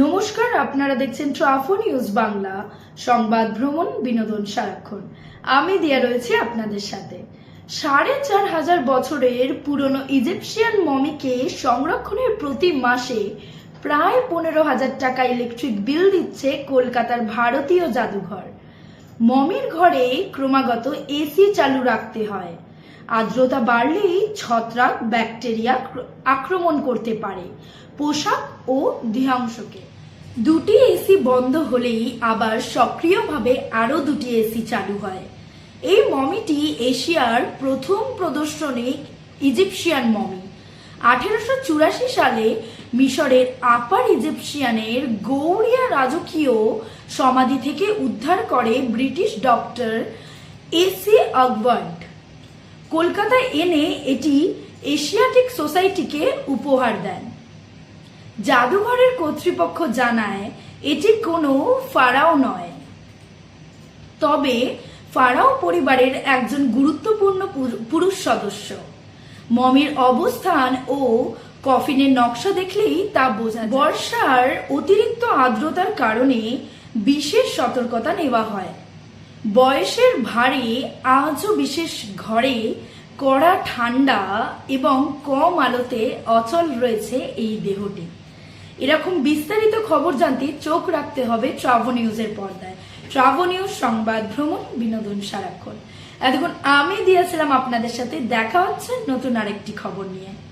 নমস্কার, আপনারা দেখছেন ট্রাফো নিউজ বাংলা, সংবাদ ভ্রমণ, বিনোদন সারাক্ষণ। আমি দিয়া রয়েছি আপনাদের সাথে। সাড়ে চার হাজার বছরের পুরনো ইজিপশিয়ান মমিকে সংরক্ষণের প্রতি মাসে প্রায় পনেরো হাজার টাকা ইলেকট্রিক বিল দিচ্ছে কলকাতার ভারতীয় জাদুঘর। মমির ঘরে ক্রমাগত এসি চালু রাখতে হয়। আর্দ্রতা বাড়লেই ছত্রাক, ব্যাকটেরিয়া আক্রমণ করতে পারে, পোশাক ও দেহাংশকে। দুটি এসি বন্ধ হলেই আবার সক্রিয়ভাবে আরও দুটি এসি চালু হয়। এই মমিটি এশিয়ার প্রথম প্রদর্শনী ইজিপশিয়ান মমি। আঠেরোশো চুরাশি সালে মিশরের আপার ইজিপশিয়ানের গৌরিয়া রাজকীয় সমাধি থেকে উদ্ধার করে ব্রিটিশ ডক্টর এসি আকবর্ড কলকাতায় এনে এটি এশিয়াটিক সোসাইটিকে উপহার দেন। জাদুঘরের কর্তৃপক্ষ জানায়, এটি কোনো ফারাও নয়। তবে ফারাও পরিবারের একজন গুরুত্বপূর্ণ পুরু- পুরুষ সদস্য। মমির অবস্থান ও কফিনের নকশা দেখলেই তা বোঝা বর্ষার অতিরিক্ত আর্দ্রতার কারণে বিশেষ সতর্কতা নেওয়া হয়। বয়সের ভারে আজও বিশেষ ঘরে কড়া ঠান্ডা এবং কম আলোতে অচল রয়েছে এই দেহটি। এরকম বিস্তারিত খবর জানতে চোখ রাখতে হবে ট্রাভো নিউজের পর্দায়। ট্রাভো নিউজ সংবাদ, ভ্রমণ, বিনোদন, সারাক্ষণ। এতক্ষণ আমি দিয়েছিলাম আপনাদের সাথে। দেখা হচ্ছে নতুন আরেকটি খবর নিয়ে।